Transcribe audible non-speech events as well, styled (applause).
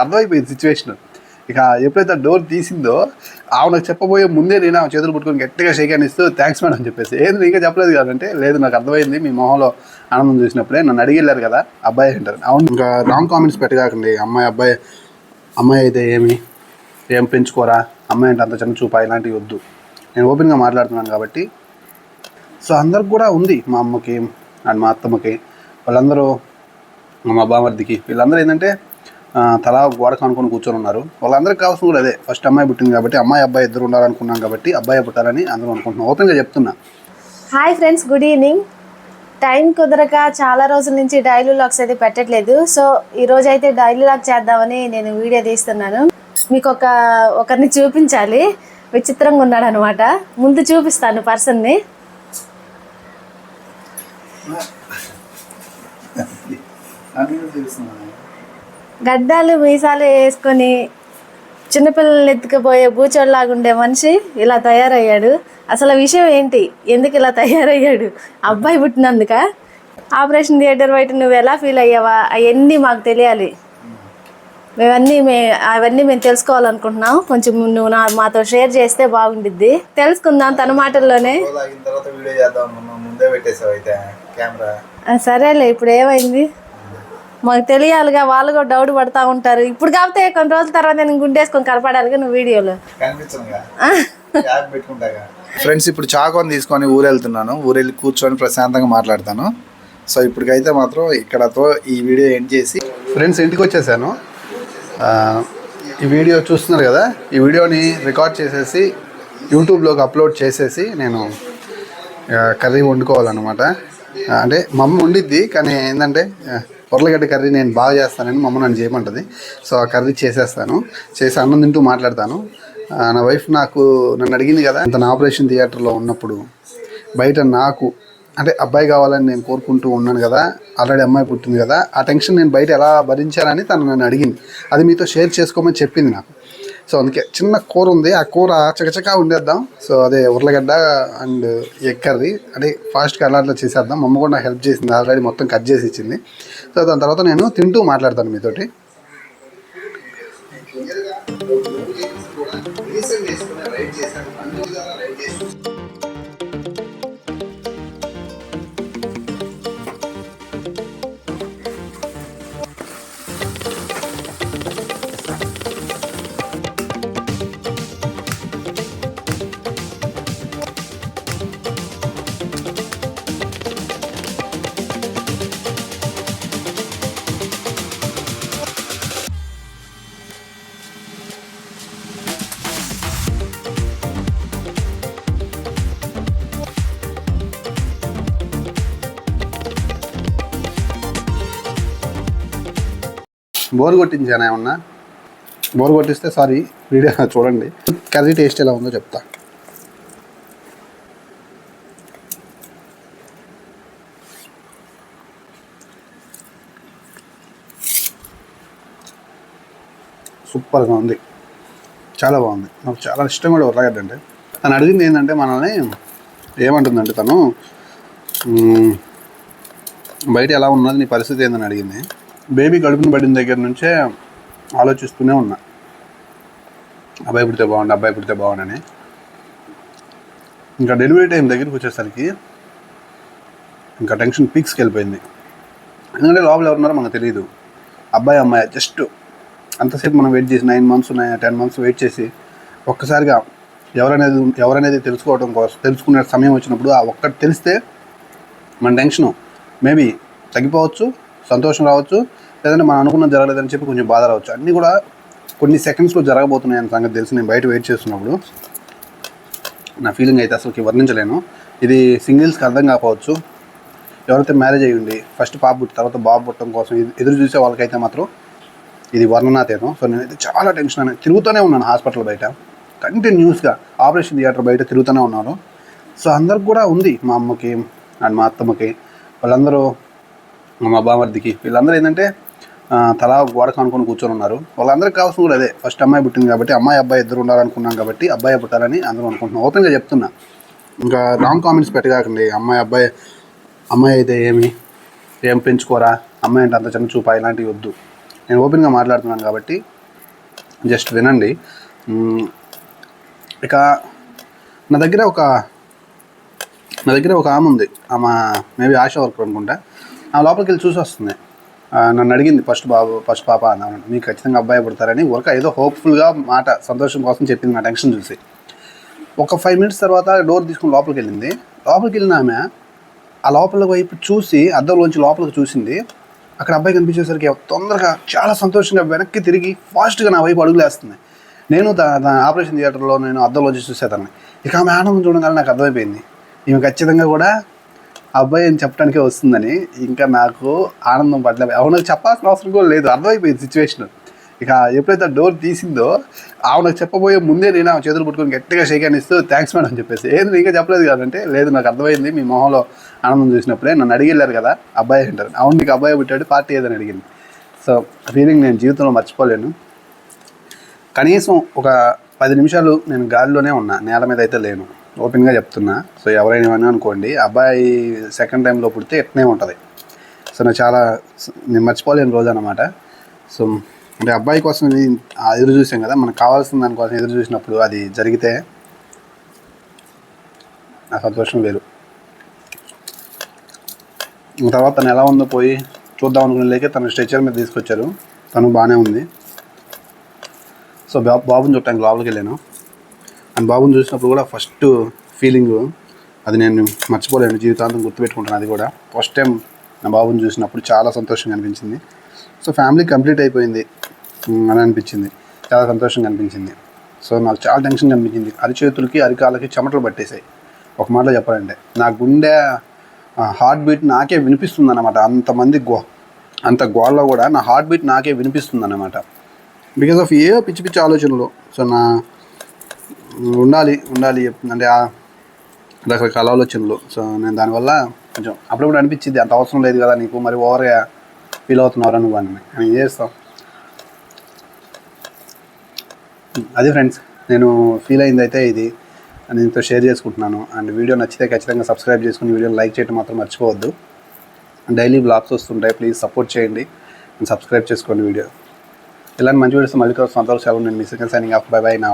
అర్థమైపోయింది సిచ్యువేషన్ ఇక ఎప్పుడైతే డోర్ తీసిందో ఆమె చెప్పబోయే ముందే నేను ఆమె చేతులు పట్టుకొని గట్టిగా షేక్ అని ఇస్తూ థ్యాంక్స్ మేడం అని చెప్పేసి. ఏంది ఇంకా చెప్పలేదు కాదంటే లేదు నాకు అర్థమైంది. మీ మొహంలో ఆనందం చూసినప్పుడే నన్ను అడిగి వెళ్ళారు కదా అబ్బాయి అంటారు. అవును. ఇంకా రాంగ్ కామెంట్స్ పెట్టగాకండి. అమ్మాయి అబ్బాయి అమ్మాయి అయితే ఏమి? ఏం పెంచుకోరా? అమ్మాయి అంటే అంత చిన్న చూపా ఇలాంటివి వద్దు. నేను ఓపెన్గా మాట్లాడుతున్నాను కాబట్టి. సో అందరికి కూడా ఉంది మా అమ్మకి అండ్ మా అత్తమ్మకి. వాళ్ళందరూ మా బామర్దికి వీళ్ళందరూ ఏంటంటే తలా గోడకు అనుకుని కూర్చొని ఉన్నారు. వాళ్ళందరికీ కావాల్సింది కూడా అదే. ఫస్ట్ అమ్మాయి పుట్టింది కాబట్టి అమ్మాయి అబ్బాయి ఇద్దరు ఉండాలనుకున్నాం కాబట్టి అబ్బాయి పుట్టాలని అందరూ అనుకుంటున్నాం. ఓపెన్గా చెప్తున్నా. Hi friends good evening time కుదరక చాలా రోజుల నుంచి డైలీ లాగ్స్ అయితే పెట్టట్లేదు. సో ఈ రోజు అయితే డైలీ లాగ్ చేద్దామని నేను వీడియో తీస్తున్నాను. మీకు ఒక ఒకరిని చూపించాలి. విచిత్రంగా ఉన్నాడు అనమాట ముందు చూపిస్తాను పర్సన్ని. (laughs) గడ్డాలు మీసాలు వేసుకొని చిన్నపిల్లల్ని ఎత్తుకుపోయే బూచోళ్ళలాగా ఉండే మనిషి ఇలా తయారయ్యాడు. అసలు విషయం ఏంటి? ఎందుకు ఇలా తయారయ్యాడు? అబ్బాయి పుట్టినందుక? ఆపరేషన్ థియేటర్ బయట నువ్వు ఎలా ఫీల్ అయ్యావా? అవన్నీ మాకు తెలియాలి. మేమన్నీ మే అవన్నీ మేము తెలుసుకోవాలనుకుంటున్నాం. కొంచెం నువ్వు నా మాతో షేర్ చేస్తే బాగుండిద్ది. తెలుసుకుందాం తన మాటల్లోనే. సరేలే ఇప్పుడు ఏమైంది? మాకు తెలియాలిగా వాళ్ళు కూడా డౌట్ పడతా ఉంటారు. ఇప్పుడు కాకపోతే కొన్ని రోజుల తర్వాత నేను గుండేసుకొని కనపడాలిగా నువ్వు వీడియోలో. ఫ్రెండ్స్ ఇప్పుడు చాకోని తీసుకొని ఊరు వెళ్తున్నాను ఊరు వెళ్ళి కూర్చొని ప్రశాంతంగా మాట్లాడతాను. సో ఇప్పటికైతే మాత్రం ఇక్కడతో ఈ వీడియో ఎండ్ చేసి ఫ్రెండ్స్ ఇంటికి వచ్చేసాను. ఆ, ఈ వీడియో చూస్తున్నారు కదా? ఈ వీడియోని రికార్డ్ చేసేసి యూట్యూబ్లోకి అప్లోడ్ చేసేసి నేను కర్రీ వండుకోవాలన్నమాట. అంటే మా అమ్మ వండిద్ది కానీ ఏంటంటే ఉర్లగడ్డ కర్రీ నేను బాగా చేస్తానని మమ్మ నన్ను చేయమంటుంది. సో ఆ కర్రీ చేసేస్తాను. చేసి అన్నం తింటూ మాట్లాడతాను. నా వైఫ్ నాకు నన్ను అడిగింది కదా తన ఆపరేషన్ థియేటర్లో ఉన్నప్పుడు బయట నాకు అంటే అబ్బాయి కావాలని నేను కోరుకుంటూ ఉన్నాను కదా ఆల్రెడీ అమ్మాయి పుట్టింది కదా ఆ టెన్షన్ నేను బయట ఎలా భరించానని తను నన్ను అడిగింది. అది మీతో షేర్ చేసుకోమని చెప్పింది నాకు. సో అందుకే చిన్న కూర ఉంది. ఆ కూర చకచకా ఉండేద్దాం సో అదే ఉర్లగడ్డ అండ్ ఎగ్ కర్రీ. ఫాస్ట్గా అలా అట్లా చేసేద్దాం. అమ్మ కూడా హెల్ప్ చేసింది. ఆల్రెడీ మొత్తం కట్ చేసి ఇచ్చింది. సో దాని తర్వాత నేను తింటూ మాట్లాడతాను మీతోటి. బోర్ కొట్టించాను ఏమన్నా? బోర్ కొట్టిస్తే సారీ వీడియో చూడండి. కర్రీ టేస్ట్ ఎలా ఉందో చెప్తా. సూపర్గా ఉంది. చాలా బాగుంది. నాకు చాలా ఇష్టం కూడా ఉర్రగడ్డ అంటే. తను అడిగింది ఏంటంటే మనల్ని ఏమంటుందంటే తను బయట ఎలా ఉన్నది నీ పరిస్థితి ఏందని అడిగింది. బేబీ కడుపుని పడిన దగ్గర నుంచే ఆలోచిస్తూనే ఉన్నా. అబ్బాయి పుడితే బాగుండు అబ్బాయి పుడితే బాగుండని. ఇంకా డెలివరీ టైం దగ్గరికి వచ్చేసరికి ఇంకా టెన్షన్ పీక్స్కి వెళ్ళిపోయింది. ఎందుకంటే లోపల ఎవరున్నారో మనకు తెలియదు అబ్బాయి అమ్మాయి జస్ట్ అంతసేపు మనం వెయిట్ చేసి నైన్ మంత్స్ ఉన్నాయి టెన్ మంత్స్ వెయిట్ చేసి ఒక్కసారిగా ఎవరనేది ఎవరనేది తెలుసుకోవడం కోసం తెలుసుకునే సమయం వచ్చినప్పుడు ఆ ఒక్కటి తెలిస్తే మన టెన్షను మేబీ తగ్గిపోవచ్చు సంతోషం రావచ్చు లేదంటే మనం అనుకున్న జరగలేదని చెప్పి కొంచెం బాధ రావచ్చు. అన్నీ కూడా కొన్ని సెకండ్స్లో జరగబోతున్నాయి అన్న సంగతి తెలిసి. నేను బయట వెయిట్ చేస్తున్నప్పుడు నా ఫీలింగ్ అయితే అసలుకి వర్ణించలేను. ఇది సింగిల్స్కి అర్థం కాకపోవచ్చు. ఎవరైతే మ్యారేజ్ అయ్యి ఫస్ట్ పాప పుట్టి తర్వాత బాబు పుట్టడం కోసం ఎదురు చూసే వాళ్ళకైతే మాత్రం ఇది వర్ణనాతీతం. సో నేనైతే చాలా టెన్షన్ అనేది తిరుగుతూనే ఉన్నాను హాస్పిటల్ బయట. కంటిన్యూస్గా ఆపరేషన్ థియేటర్ బయట తిరుగుతూనే ఉన్నాను సో అందరికి కూడా ఉంది మా అమ్మకి అండ్ మా అత్తమ్మకి. వాళ్ళందరూ మా బామర్దికి వీళ్ళందరూ ఏంటంటే తలా గోడకు అనుకుని కూర్చొని ఉన్నారు. వాళ్ళందరికీ కావాల్సిన కూడా అదే. ఫస్ట్ అమ్మాయి పుట్టింది కాబట్టి అమ్మాయి అబ్బాయి ఇద్దరు ఉండాలనుకున్నాం కాబట్టి అబ్బాయి పుట్టాలని అందరూ అనుకుంటున్నాం. ఓపెన్గా చెప్తున్నా. ఇంకా రాంగ్ కామెంట్స్ పెట్టగాకండి. అమ్మాయి అబ్బాయి అమ్మాయి అయితే ఏమి ఏం పెంచుకోరా? అమ్మాయి అంటే అంత చిన్న చూపా ఇలాంటివి వద్దు. నేను ఓపెన్గా మాట్లాడుతున్నాను కాబట్టి జస్ట్ వినండి. ఇక నా దగ్గర ఒక నా దగ్గర ఒక ఆమె ఉంది. ఆమె మేబీ ఆశా వర్కర్ అనుకుంటా. ఆ లోపలికి వెళ్ళి చూసి వస్తుంది. నన్ను అడిగింది ఫస్ట్ బాబు ఫస్ట్ పాప అన్నాను మీకు ఖచ్చితంగా అబ్బాయి పుడతారని ఒక ఏదో హోప్ఫుల్గా మాట సంతోషం కోసం చెప్పింది నా టెన్షన్ చూసి. ఒక ఫైవ్ మినిట్స్ తర్వాత డోర్ తీసుకుని లోపలికి వెళ్ళింది. లోపలికి వెళ్ళిన ఆమె ఆ లోపల వైపు చూసి అద్దంలోంచి లోపలికి చూసింది. అక్కడ అబ్బాయి కనిపించేసరికి తొందరగా చాలా సంతోషంగా వెనక్కి తిరిగి ఫాస్ట్గా నా వైపు అడుగులేస్తుంది. నేను దా- ఆపరేషన్ థియేటర్లో నేను అద్దంలోంచి చూసేదాన్ని. ఇక ఆమె ఆనందం చూడగానే నాకు అర్థమైపోయింది. ఈమె ఖచ్చితంగా కూడా అబ్బాయి అని చెప్పడానికే వస్తుందని ఇంకా నాకు ఆనందం పడలేదు. అవునకు చెప్పాల్సిన అవసరం కూడా లేదు. అర్థమైపోయింది సిచ్యువేషన్ ఇక ఎప్పుడైతే డోర్ తీసిందో ఆమెకు చెప్పబోయే ముందే నేను ఆమె చేతులు పట్టుకొని గట్టిగా షేక్ హ్యాండ్ ఇస్తూ థ్యాంక్స్ మేడం అని చెప్పేసి. ఏంది ఇంకా చెప్పలేదు కదంటే లేదు నాకు అర్థమైంది. మీ మొహంలో ఆనందం చూసినప్పుడే నన్ను అడిగిళ్ళారు కదా అబ్బాయి అంటారు. అవును నీకు అబ్బాయి పుట్టాడు పార్టీ ఏదని అడిగింది. సో ఫీలింగ్ నేను జీవితంలో మర్చిపోలేను. కనీసం ఒక పది నిమిషాలు నేను గాలిలోనే ఉన్నా నేల మీద అయితే లేను. ఓపెన్గా చెప్తున్నా. సో ఎవరైనా ఏమైనా అనుకోండి అబ్బాయి సెకండ్ టైంలో పుడితే ఎట్నే ఉంటుంది. సో నాకు చాలా నేను మర్చిపోలేని రోజు అనమాట సో అంటే అబ్బాయి కోసం ఆ ఎదురు చూసాం కదా మనకు కావాల్సిన దానికోసం ఎదురు చూసినప్పుడు అది జరిగితే నా సంతోషం వేరు. తర్వాత తను ఎలా ఉందో పోయి చూద్దాం అనుకునే లేకే తను స్ట్రెచర్ మీద తీసుకొచ్చారు. తను బాగానే ఉంది. సో బా బాబుని చూడటానికి లోపలికి వెళ్ళాను. అండ్ బాబుని చూసినప్పుడు కూడా ఫస్ట్ ఫీలింగ్ అది నేను మర్చిపోలేను జీవితాంతం గుర్తుపెట్టుకుంటాను అది కూడా. ఫస్ట్ టైం నా బాబుని చూసినప్పుడు చాలా సంతోషంగా అనిపించింది. సో ఫ్యామిలీ కంప్లీట్ అయిపోయింది. అని అనిపించింది. చాలా సంతోషంగా అనిపించింది. సో నాకు చాలా టెన్షన్ అనిపించింది అరిచేతులకి అరికాలకి చెమటలు పట్టేశాయి. ఒక మాటలో చెప్పాలంటే నా గుండె హార్ట్ బీట్ నాకే వినిపిస్తుంది అనమాట అంతమంది గో అంత గోళ్ళలో కూడా నా హార్ట్ బీట్ నాకే వినిపిస్తుంది అనమాట బికాస్ ఆఫ్ ఏ పిచ్చి పిచ్చి ఆలోచనలు. సో నా ఉండాలి ఉండాలి అంటే ఆ రకరకాల ఆలోచనలు. సో నేను దానివల్ల కొంచెం అప్పుడప్పుడు అనిపించింది అంత అవసరం లేదు కదా నీకు మరి ఓవర్గా ఫీల్ అవుతున్నారు నువ్వు అని. నేను ఏం చేస్తాం? అదే ఫ్రెండ్స్ నేను ఫీల్ అయింది అయితే ఇది దీంతో షేర్ చేసుకుంటున్నాను. అండ్ వీడియో నచ్చితే ఖచ్చితంగా సబ్స్క్రైబ్ చేసుకుని వీడియో లైక్ చేయడం మాత్రం మర్చిపోవద్దు. డైలీ బ్లాగ్స్ వస్తుంటాయి ప్లీజ్ సపోర్ట్ చేయండి. అండ్ సబ్స్క్రైబ్ చేసుకోండి వీడియో. ఇలాంటి మంచి వీడియోస్ మళ్ళీ కోసం అంతవరకు నేను మీ second signing off bye bye నా